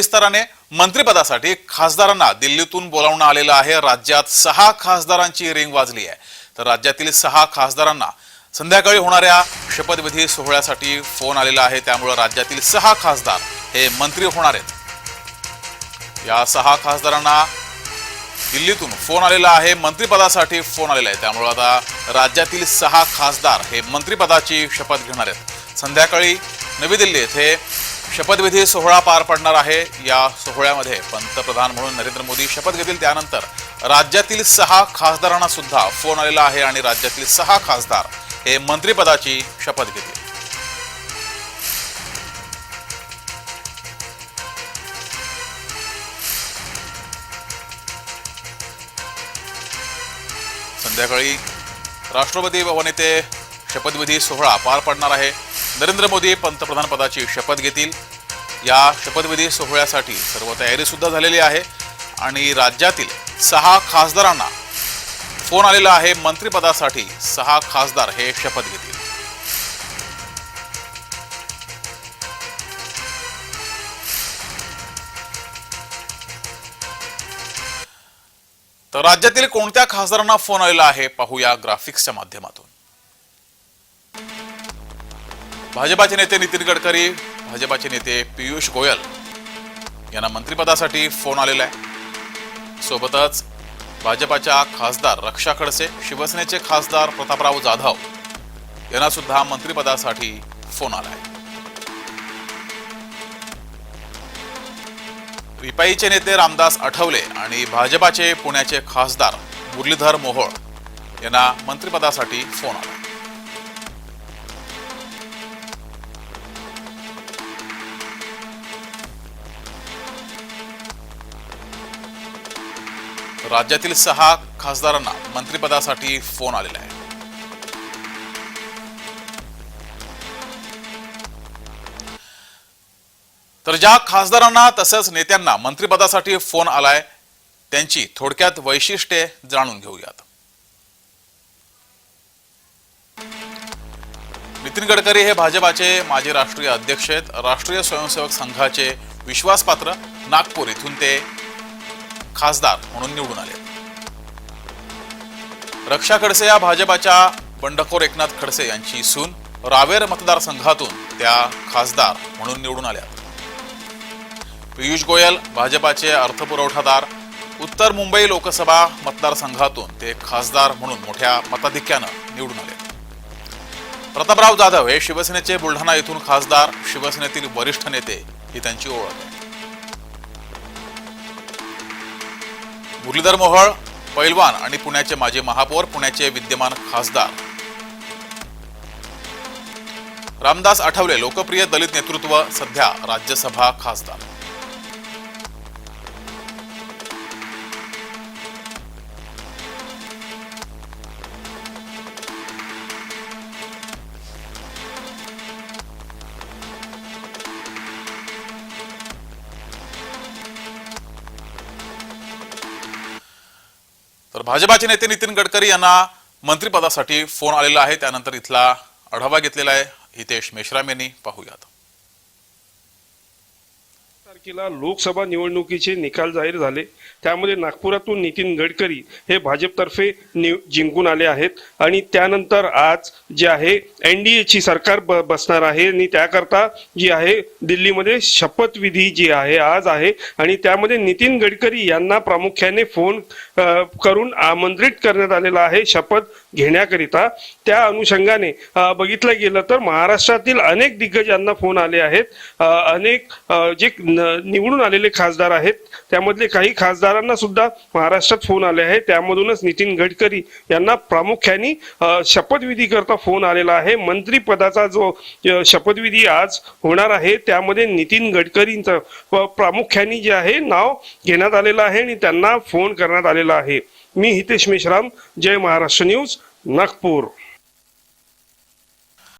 विस्ताराने मंत्रिपदासाठी खासदारांना दिल्लीतून बोलावणं आलेलं आहे. राज्यात सहा खासदारांची रिंग वाजली आहे. तर राज्यातील सहा खासदारांना संध्याकाळी होणाऱ्या शपथविधी सोहळ्यासाठी फोन आलेला आहे. त्यामुळे राज्यातील सहा खासदार हे मंत्री होणार आहेत. या सहा खासदारांना दिल्लीतून फोन आलेला आहे. मंत्रिपदासाठी फोन आलेला आहे. त्यामुळे आता राज्यातील सहा खासदार हे मंत्रिपदाची शपथ घेणार आहेत. संध्याकाळी नवी दिल्ली येथे शपथविधी सोहळा पार पडणार आहे या सोहळ्यामध्ये. पंतप्रधान म्हणून नरेंद्र मोदी शपथ घेतील त्यानंतर राज्यातील सहा खासदारांना सुद्धा फोन आलेला आहे आणि राज्यातील सहा खासदार हे मंत्रिपदाची शपथ घेतील. संध्याकाळी राष्ट्रपती भवन येथे शपथविधी सोहळा पार पडणार आहे. नरेंद्र मोदी पंतप्रधानपदाची शपथ घेतील. या शपथविधी सोहळ्यासाठी सर्व तयारीसुद्धा झालेली आहे. आणि राज्यातील सहा खासदारांना फोन आलेला आहे. मंत्रिपदासाठी सहा खासदार हे शपथ घेतील. तर राज्यातील कोणत्या खासदारांना फोन आलेला आहे पाहूया ग्राफिक्सच्या माध्यमातून. भाजपाचे नेते नितीन गडकरी भाजपाचे नेते पियुष गोयल यांना मंत्रिपदासाठी फोन आलेला आहे. सोबतच भाजपाच्या खासदार रक्षा खडसे शिवसेनेचे खासदार प्रतापराव जाधव यांना सुद्धा मंत्रिपदासाठी फोन आला आहे रिपाईचे नेते रामदास आठवले आणि भाजपाचे पुण्याचे खासदार मुरलीधर मोहोळ यांना मंत्रिपदासाठी फोन आला राज्यातील सहा खासदारांना मंत्रिपदासाठी फोन आलेला आहे तर ज्या खासदारांना तसंच नेत्यांना मंत्रिपदासाठी फोन आलाय त्यांची थोडक्यात वैशिष्ट्ये जाणून घेऊयात. नितीन गडकरी हे भाजपाचे माजी राष्ट्रीय अध्यक्ष आहेत. राष्ट्रीय स्वयंसेवक संघाचे विश्वासपात्र नागपूर इथून ते खासदार म्हणून निवडून आले. रक्षा खडसे या भाजपाच्या बंडखोर एकनाथ खडसे यांची सून रावेर मतदारसंघातून त्या खासदार म्हणून निवडून आल्या. पियुष गोयल भाजपाचे अर्थपुरवठादार उत्तर मुंबई लोकसभा मतदारसंघातून ते खासदार म्हणून मोठ्या मताधिक्यानं निवडून आले. प्रतापराव जाधव हे शिवसेनेचे बुलढाणा येथून खासदार शिवसेनेतील वरिष्ठ नेते ही त्यांची ओळख. आहे मुरलीधर मोहळ पैलवान आणि पुण्याचे माजी महापौर पुण्याचे विद्यमान खासदार. रामदास आठवले लोकप्रिय दलित नेतृत्व सध्या राज्यसभा खासदार. तर भाजपाचे नेते नितीन गडकरी यांना मंत्रिपदासाठी फोन आलेला आहे. त्यानंतर इथला आढावा घेतलेला आहे. हितेश मेश्राम यांनी. पाहूयात. तारखेला लोकसभा निवडणुकीचे निकाल जाहीर झाले. त्यामध्ये नागपुरातून नितीन गडकरी हे भाजपतर्फे निव जिंकून आले आहेत. आणि त्यानंतर आज जे आहे एन डी एची सरकार ब बसणार आहे. आणि त्याकरता जी आहे दिल्लीमध्ये शपथविधी जी आहे आज आहे. आणि त्यामध्ये नितीन गडकरी यांना प्रामुख्याने फोन करून आमंत्रित करण्यात आलेला आहे शपथ घेण्याकरिता. त्या अनुषंगाने बघितलं गेलं तर महाराष्ट्रातील अनेक दिग्गजांना फोन आले आहेत. अनेक जे निवडून आलेले खासदार आहेत. त्यामधले काही खासदारांना सुद्धा महाराष्ट्रात फोन आले आहे त्यामधूनच नितीन गडकरी यांना प्रामुख्याने शपथविधी करता फोन आलेला आहे. मंत्रीपदाचा जो शपथविधी आज होणार आहे त्यामध्ये नितीन गडकरींचं प- प्रामुख्याने जे आहे नाव घेण्यात आलेलं आहे आणि त्यांना फोन करण्यात आलेला आहे. मी हितेश मेश्राम जय महाराष्ट्र न्यूज नागपूर.